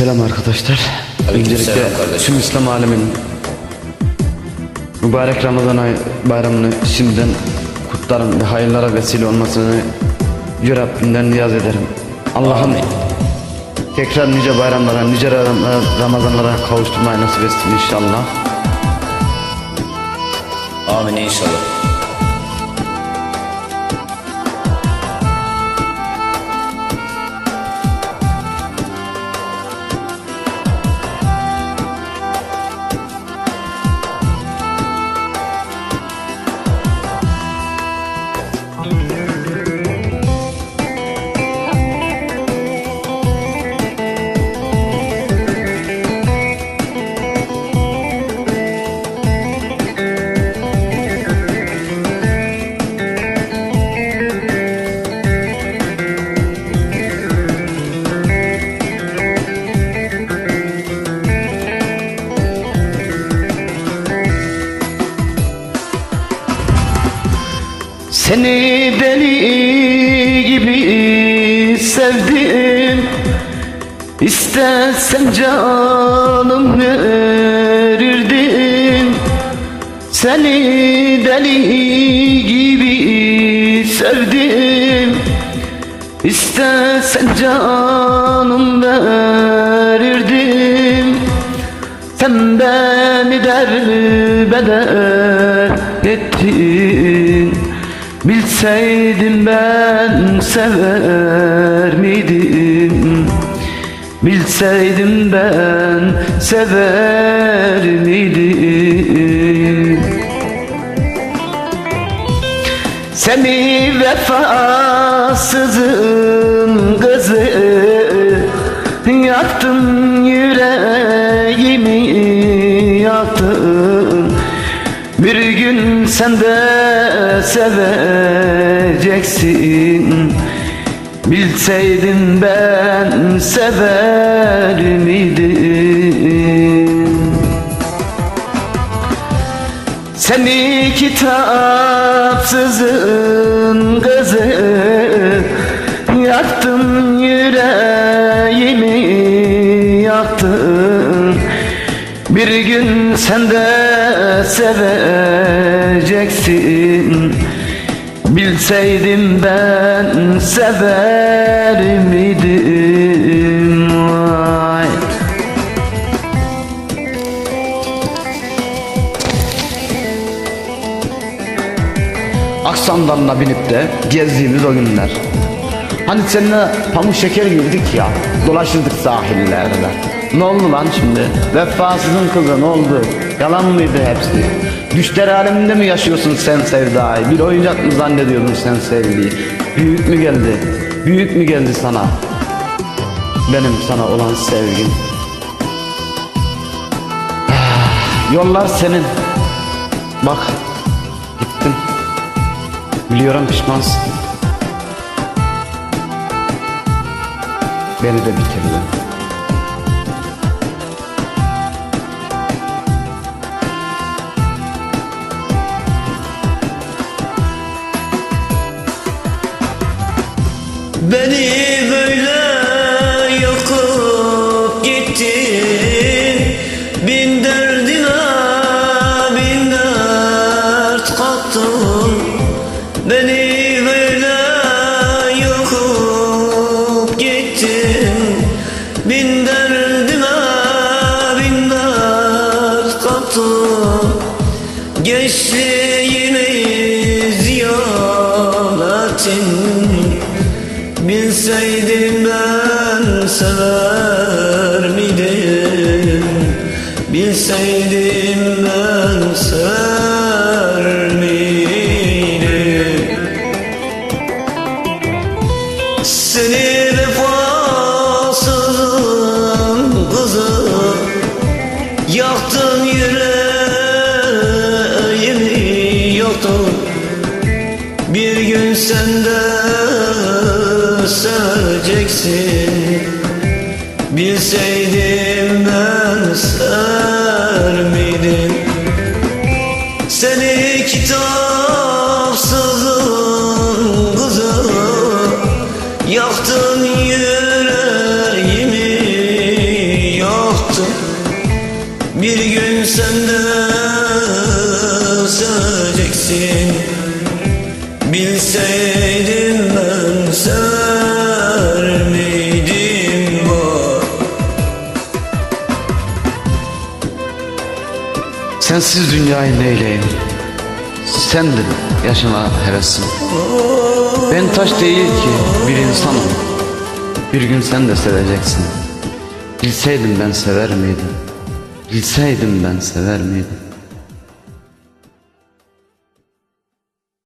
Selam arkadaşlar. Öncelikle tüm İslam aleminin mübarek Ramazan ay bayramını şimdiden kutlarım ve hayırlara vesile olmasını Yüce Rabbimden niyaz ederim. Allah'ım tekrar nice bayramlara, nice Ram- Ramazanlara kavuşturmayı nasip etsin inşallah. Amin inşallah. Seni deli gibi sevdim. İstersen canım verirdim Seni deli gibi sevdim. İstersen canım verirdim Sen beni derbeder Bilseydim ben sever miydim? Bilseydim ben sever miydim? Seni vefasızın kızı Yaktın Bir gün sen de seveceksin. Bilseydim ben sever miydim? Seni kitapsızın kızı Yaktın yüreğimi yaktın. Bir gün sen de seveceksin Bilseydim ben sever miydim Vay. Aksandanla binip de gezdiğimiz o günler. Hani seninle pamuk şeker girdik ya, dolaşırdık sahillerde. Ne oldu lan şimdi? Vefasızın kızı ne oldu? Yalan mıydı hepsi? Düşler aleminde mi yaşıyorsun sen sevdayı? Bir oyuncak mı zannediyordun sen sevdiği? Büyük mü geldi? Büyük mü geldi sana? Benim sana olan sevgim. Ah, Yollar senin. Bak, gittin. Biliyorum pişmansın. Beni de bitirdin. Beni böyle yakıp gittin Bin derdine bin dert kattın Beni kattın Gençliğimi ziyaretin Bilseydim ben sever miydim? Bilseydim ben sever miydim? Seni Bilseydim ben ister miydim Seni kitapsızın kızı Yaktın yüreğimi yaktın Bir gün sen de söyleyeceksin Bilseydim ben sen Sensiz dünyayı neyleyim Sendin yaşama hevesim Ben taş değil ki bir insanım. Bir gün sen de seveceksin. Bilseydim ben sever miydim? Bilseydim ben sever miydim